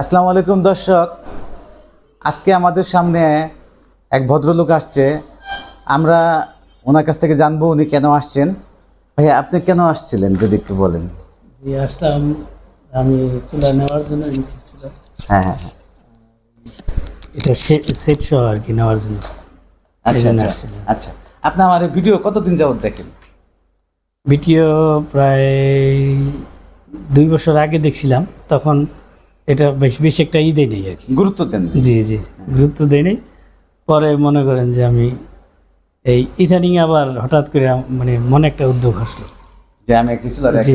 আসসালামু আলাইকুম দর্শক। আজকে আমাদের সামনে এক ভদ্রলোক আসছে। আমরা ওনার কাছ থেকে জানব উনি কেন আসছেন। ভাইয়া আপনি কেন আসছিলেন যদি একটু বলেন? আসলাম আমি চুলা নেওয়ার জন্য হ্যাঁ হ্যাঁ হ্যাঁ। এটা সেট সেট সহ আর কি নেওয়ার জন্য। আচ্ছা আচ্ছা আচ্ছা। আপনি আমার ভিডিও কতদিন যাবত দেখেন? ভিডিও প্রায় দুই বছর আগে দেখছিলাম। তখন এটা বেশ বেশি একটা ই দেয় নেই আর কি। গুরুত্ব দেন জি জি গুরুত্ব দেয় নেই। পরে মনে করেন যে আমি এই ইদানিং আবার হঠাৎ করে মানে মনে একটা উদ্যোগ আসলো। যে আমি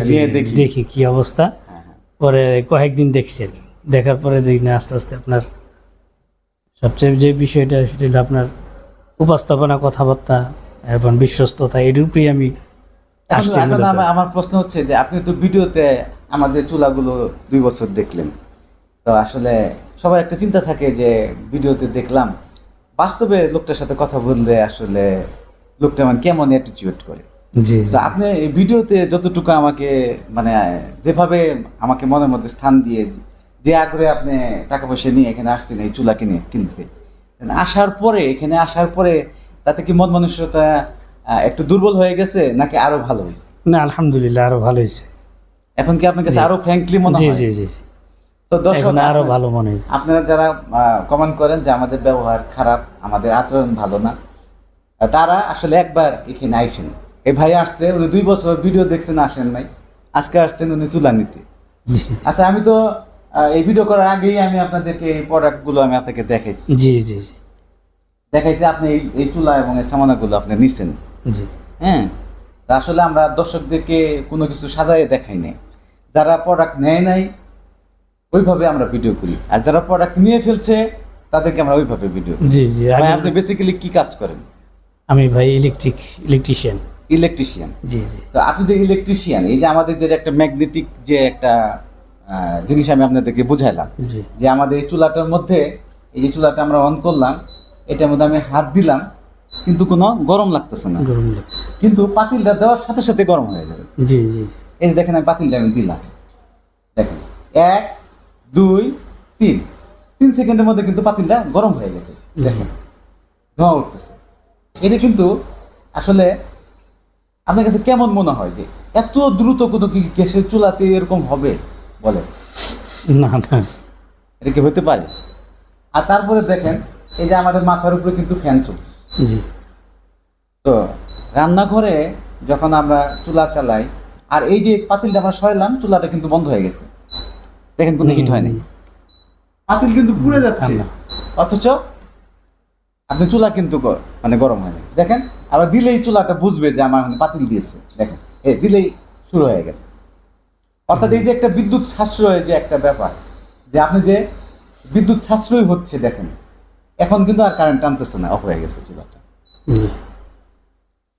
নিয়ে দেখি। দেখি কি অবস্থা। হ্যাঁ, হ্যাঁ। পরে কয়েকদিন দেখছি আর কি। দেখার পরে দেখি না আস্তে আস্তে আপনার সবচেয়ে যে বিষয়টা সেটা হলো আপনার উপস্থাপনা কথাবার্তা এবং বিশ্বস্ততা এর উপরেই আমি আমার প্রশ্ন হচ্ছে যে আপনি তো ভিডিওতে আমাদের চুলাগুলো দুই বছর দেখলেন। তো আসলে সবার একটা চিন্তা থাকে যে ভিডিওতে দেখলাম বাস্তবে লোকটার সাথে কথা বললে আসলে লোকটা মানে কেমন অ্যাটিটিউড করে? জি তো আপনি ভিডিওতে যতটুকু আমাকে মানে যেভাবে আমাকে মনের মধ্যে স্থান দিয়ে যে আগ্রহে আপনি টাকা পয়সা নিয়ে এখানে আসছেন এই চুলা কিনে কিনতে আসার পরে এখানে আসার পরে তাতে কি মন মানুষতা একটু দুর্বল হয়ে গেছে নাকি আরও ভালো হয়েছে? না আলহামদুলিল্লাহ আরও ভালো হয়েছে। এখন কি আপনার কাছে আরও ফ্র্যাঙ্কলি মনে জি হয়? জি জি। তো দর্শক আরও ভালো মনে আপনারা যারা কমেন্ট করেন যে আমাদের ব্যবহার খারাপ আমাদের আচরণ ভালো না তারা আসলে একবার এখানে আইসেন। এই ভাই আসছে উনি দুই বছর ভিডিও দেখছেন আসেন নাই। আজকে আসছেন উনি চুলা নিতে আচ্ছা আমি তো এই ভিডিও করার আগেই আমি আপনাদেরকে এই প্রোডাক্টগুলো আমি আপনাকে দেখাইছি। জি জি জি। দেখাইছি আপনি এই এই চুলা এবং এই সামানাগুলো আপনি নিছেন। জি। হ্যাঁ? আসলে আমরা দর্শকদেরকে কোনো কিছু সাজায়ে দেখাই নাই। যারা প্রোডাক্ট নেয় নাই ওইভাবে আমরা ভিডিও করি। আর যারা প্রোডাক্ট নিয়ে ফেলছে তাদেরকে আমরা ওইভাবে ভিডিও জি জি ভাই আপনি বেসিক্যালি কি কাজ করেন? আমি ভাই ইলেকট্রিক ইলেকট্রিশিয়ান ইলেকট্রিশিয়ান জি জি। তো আপনি যে ইলেকট্রিশিয়ান এই যে আমাদের যে একটা ম্যাগনেটিক যে একটা জিনিস আমি আপনাদেরকে বুঝাইলাম যে আমাদের এই চুলাটার মধ্যে এই যে চুলাটা আমরা অন করলাম এটার মধ্যে আমি হাত দিলাম কিন্তু কোনো গরম লাগতেছে না। গরম লাগতেছে। কিন্তু পাতিলটা দেওয়ার সাথে সাথে গরম হয়ে যাবে। জি জি জি। এই যে দেখেন আমি পাতিলটা আমি দিলাম। দেখেন এক দুই তিন। তিন সেকেন্ডের মধ্যে কিন্তু পাতিলটা গরম হয়ে গেছে। দেখেন ধোঁয়া উঠতেছে। এটা কিন্তু আসলে আপনার কাছে কেমন মনে হয় যে এত দ্রুত কোনো কি গ্যাসের চুলাতে এরকম হবে বলে? না না। এটা কি হতে পারে? আর তারপরে দেখেন এই যে আমাদের মাথার উপরে কিন্তু ফ্যান চলছে জি। তো রান্নাঘরে যখন আমরা চুলা চালাই আর এই যে পাতিলটা আমরা সরাইলাম চুলাটা কিন্তু বন্ধ হয়ে গেছে। দেখেন কোনো হিট হয়নি পাতিল কিন্তু পুড়ে যাচ্ছে। অথচ আপনি চুলা কিন্তু মানে গরম হয়নি দেখেন আবার দিলেই চুলাটা বুঝবে যে আমার মানে পাতিল দিয়েছে। দেখেন এই দিলেই শুরু হয়ে গেছে। অর্থাৎ এই যে একটা বিদ্যুৎ সাশ্রয় যে একটা ব্যাপার যে আপনি যে বিদ্যুৎ সাশ্রয় হচ্ছে দেখেন এখন কিন্তু আর কারেন্ট টানতেছে না অফ হয়ে গেছে চুলাটা।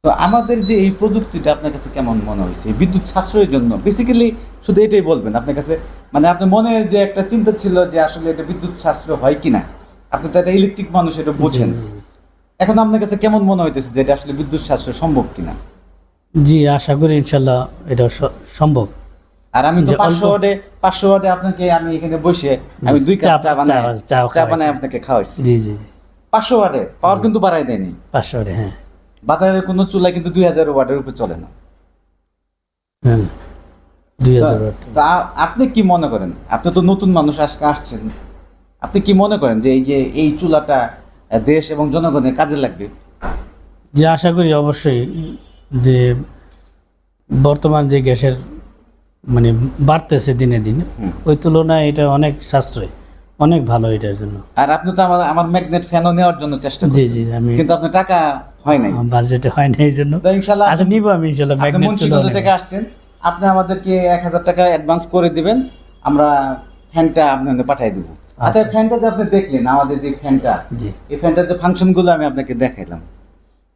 তো আমাদের যে এই প্রযুক্তিটা আপনার কাছে কেমন মনে হয়েছে? বিদ্যুৎ সাশ্রয়ের জন্য বেসিক্যালি শুধু এটাই বলবেন আপনার কাছে মানে আপনার মনের যে একটা চিন্তা ছিল যে আসলে এটা বিদ্যুৎ সাশ্রয় হয় কিনা? আপনি তো একটা ইলেকট্রিক মানুষ এটা বোঝেন। এখন আপনার কাছে কেমন মনে হইতেছে যে এটা আসলে বিদ্যুৎ সাশ্রয় সম্ভব কিনা? জি আশা করি ইনশাল্লাহ এটা সম্ভব। আর আমি তো পাঁচশো ওয়াটে পাঁচশো ওয়াটে আপনাকে আমি এখানে বসে আমি দুই কাপ চা- বানাই চা- বানাই আপনাকে খাওয়াইছি। জি জি পাঁচশো ওয়াটে পাওয়ার কিন্তু বাড়াই দেয়নি। পাঁচশো ওয়াটে, হ্যাঁ। বাজারের কোনো চুলা কিন্তু দুই হাজার ওয়ার্ডের উপরে চলে না। আপনি কি মনে করেন? আপনি তো নতুন মানুষ আজকে আসছেন। আপনি কি মনে করেন যে এই যে এই চুলাটা দেশ এবং জনগণের কাজে লাগবে? যে আশা করি অবশ্যই যে বর্তমান যে গ্যাসের মানে বাড়তেছে দিনে দিনে ওই তুলনায় এটা অনেক সাশ্রয় অনেক ভালো এটার জন্য। আর আপনি তো আমার আমার ম্যাগনেট ফ্যানও নেওয়ার জন্য চেষ্টা জি করছেন। জি আমি কিন্তু আপনার টাকা হয় নাই। বাজেটে হয় না এই জন্য। তো ইনশাল্লাহ আচ্ছা নিবো আমি ইনশাল্লাহ আপনি ম্যাগনেট থেকে আসছেন। আপনি আমাদেরকে এক হাজার টাকা অ্যাডভান্স করে দিবেন আমরা ফ্যানটা আপনাকে পাঠিয়ে দিব। আচ্ছা। আচ্ছা। ফ্যানটা যে আপনি দেখলেন আমাদের যে ফ্যানটা এই ফ্যানটার যে ফাংশনগুলো আমি আপনাকে দেখাইলাম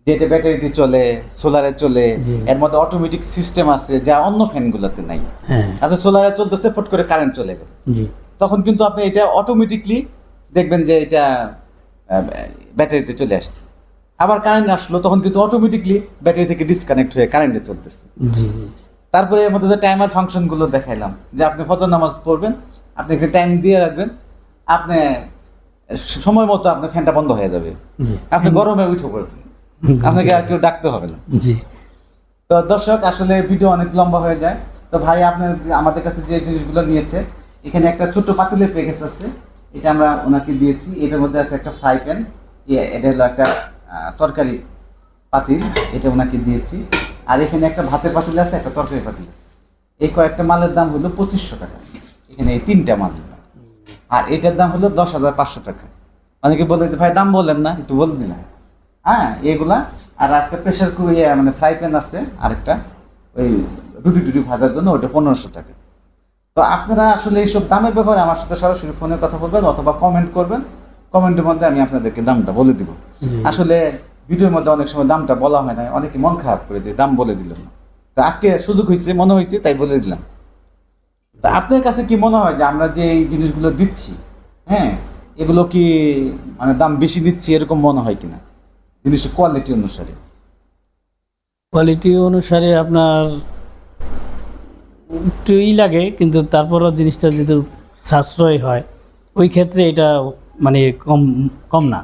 যে এটা ব্যাটারিতে চলে সোলারে চলে এর মধ্যে অটোমেটিক সিস্টেম আছে যা অন্য ফ্যানগুলোতে নাই। হ্যাঁ। আপনি সোলারে চলতেছে ফট করে কারেন্ট চলে গেল। তখন কিন্তু আপনি এটা অটোমেটিকলি দেখবেন যে এটা ব্যাটারিতে চলে আসছে। আবার কারেন্ট আসলো তখন কিন্তু অটোমেটিকলি ব্যাটারি থেকে ডিসকানেক্ট হয়ে কারেন্টে চলতেছে। জি জি। তারপরে এর মধ্যে যে টাইমার ফাংশনগুলো দেখাইলাম যে আপনি ফজর নামাজ পড়বেন আপনি একটা টাইম দিয়ে রাখবেন আপনি সময় মতো আপনার ফ্যানটা বন্ধ হয়ে যাবে। আপনি গরমে উঠে পড়বেন। আপনাকে আর কেউ ডাকতে হবে না। জি। তো দর্শক আসলে ভিডিও অনেক লম্বা হয়ে যায়। তো ভাই আপনার আমাদের কাছে যে জিনিসগুলো নিয়েছে এখানে একটা ছোট্ট পাতিলের প্যাকেজ আছে। এটা আমরা ওনাকে দিয়েছি। এটার মধ্যে আছে একটা ফ্রাই প্যান এটা হলো একটা তরকারি পাতিল। এটা ওনাকে দিয়েছি। আর এখানে একটা ভাতের পাতিল আছে একটা তরকারি পাতিল আছে। এই কয়েকটা মালের দাম হলো পঁচিশশো টাকা। এখানে এই তিনটা মাল আর এটার দাম হলো দশ হাজার পাঁচশো টাকা। অনেকে বলে যে ভাই দাম বলেন না একটু বলে দিন হ্যাঁ এগুলা। আর একটা প্রেশার কুইয়ে মানে ফ্রাই প্যান আছে আরেকটা ওই রুটি টুটি ভাজার জন্য ওটা পনেরোশো টাকা। তো আপনারা আসলে এইসব দামের ব্যাপারে আমার সাথে সরাসরি ফোনে কথা বলবেন অথবা কমেন্ট করবেন। কমেন্টের মধ্যে আমি আপনাদেরকে দামটা বলে দিব। আসলে ভিডিওর মধ্যে অনেক সময় দামটা বলা হয় না, অনেকে মন খারাপ করে যে দাম বলে দিল না। তো আজকে সুযোগ হয়েছে, মনে হয়েছে, তাই বলে দিলাম। তা আপনার কাছে কি মনে হয় যে আমরা যে এই জিনিসগুলো দিচ্ছি হ্যাঁ এগুলো কি মানে দাম বেশি দিচ্ছি, এরকম মনে হয় কিনা? জিনিসের কোয়ালিটি অনুসারে। কোয়ালিটি অনুসারে আপনার একটুই লাগে, কিন্তু তারপরও জিনিসটা যদি সাশ্রয় হয়, ওই ক্ষেত্রে এটা মানে কম কম না।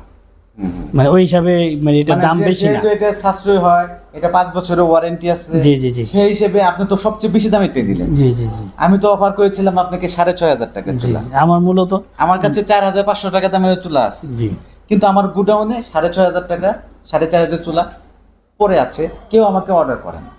মানে ওই হিসাবে মানে এটা মানে দাম বেশি না। এটা সাশ্রয় হয় এটা পাঁচ বছরের ওয়ারেন্টি আছে জি জি জি। সেই হিসেবে আপনি তো সবচেয়ে বেশি দামেরটাই দিলেন। জি জি জি। আমি তো অফার করেছিলাম আপনাকে সাড়ে ছয় হাজার টাকা জি চুলা। আমার মূলত আমার কাছে চার হাজার পাঁচশো টাকা দামের চুলা আছে। জি। কিন্তু আমার গুডাউনে সাড়ে ছয় হাজার টাকা সাড়ে চার হাজার চুলা পড়ে আছে কেউ আমাকে অর্ডার করে না।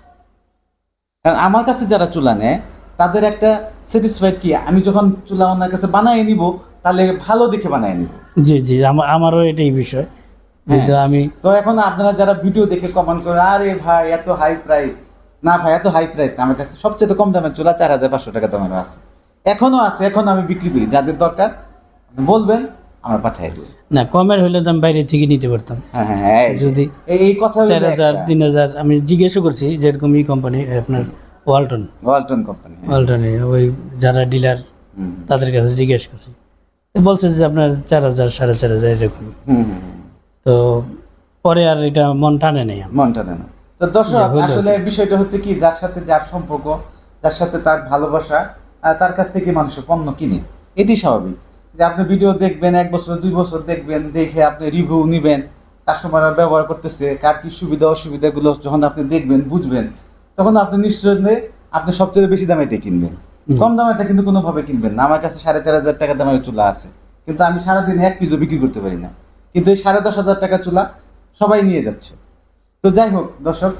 কারণ আমার কাছে যারা চুলা নেয় তাদের একটা স্যাটিসফাইড কি আমি যখন চুলা ওনার কাছে বানায় নিব তাহলে ভালো দেখে বানায় নিব। জি জি আমারও এটাই বিষয়। হ্যাঁ। কিন্তু আমি তো এখন আপনারা যারা ভিডিও দেখে কমেন্ট করে আরে ভাই এত হাই প্রাইস না ভাই এত হাই প্রাইস না আমার কাছে সবচেয়ে কম দামের চুলা চার হাজার পাঁচশো টাকা দামের আছে। এখনও আছে এখনও আমি বিক্রি করি। যাদের দরকার বলবেন আমরা পাঠিয়ে দেবো। না কমের হলে আমি বাইরে থেকে নিতে পারতাম। হ্যাঁ হ্যাঁ হ্যাঁ যদি এই কথা চার হাজার তিন হাজার আমি জিজ্ঞেসও করছি যেরকম ই কোম্পানি আপনার ওয়ালটন ওয়ালটন কোম্পানি ওয়ালটনে ওই যারা ডিলার তাদের কাছে জিজ্ঞেস করছি। বলছে যে আপনার চার হাজার সাড়ে চার হাজার এরকম। তো পরে আর এটা মন টানে নেই মন টানে না। তো দর্শক আসলে বিষয়টা হচ্ছে কি যার সাথে যার সম্পর্ক যার সাথে তার ভালোবাসা তার কাছ থেকে মানুষের পণ্য কিনে। এটি স্বাভাবিক যে আপনি ভিডিও দেখবেন এক বছর দুই বছর দেখবেন দেখে আপনি রিভিউ নিবেন কাস্টমাররা ব্যবহার করতেছে কার কি সুবিধা অসুবিধাগুলো যখন আপনি দেখবেন বুঝবেন তখন আপনি নিশ্চয় আপনি সবচেয়ে বেশি দামে এটা কিনবেন। কম দামে এটা কিন্তু কোনোভাবে কিনবেন না। আমার কাছে সাড়ে চার হাজার টাকা দামের চুলা আছে। কিন্তু আমি সারাদিন এক পিসও বিক্রি করতে পারি না। কিন্তু এই সাড়ে দশ হাজার টাকা চুলা সবাই নিয়ে যাচ্ছে। তো যাই হোক দর্শক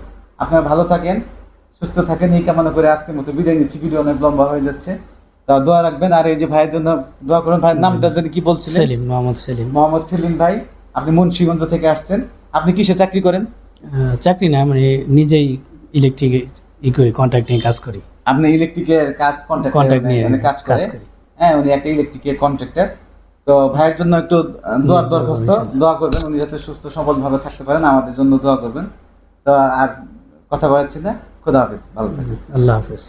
আপনারা ভালো থাকেন সুস্থ থাকেন। এই কামনা করে আজকের মতো বিদায় নিচ্ছি। ভিডিও অনেক লম্বা হয়ে যাচ্ছে। তা দোয়া রাখবেন। আর এই যে ভাইয়ের জন্য দোয়া করুন ভাইয়ের নামটা যদি কি বলছিলেন? সেলিম মোহাম্মদ সেলিম। মোহাম্মদ সেলিম ভাই আপনি মুন্সিগঞ্জ থেকে আসছেন। আপনি কিসে চাকরি করেন? চাকরি না মানে নিজেই ইলেকট্রিক ই করি কন্ট্রাক্ট নিয়ে কাজ করি। আপনি ইলেকট্রিকের কাজ কন্ট্রাক্ট নিয়ে কাজ করে কাজ করি। হ্যাঁ উনি একটা ইলেকট্রিকের কন্ট্রাক্টর তো ভাইয়ের জন্য একটু দোয়ার দরখাস্ত দোয়া করবেন উনি যাতে সুস্থ সবল ভাবে থাকতে পারেন আমাদের জন্য দোয়া করবেন। তো আর কথা বলাচ্ছি না খোদা হাফিজ ভালো থাকবেন। আল্লাহ হাফেজ।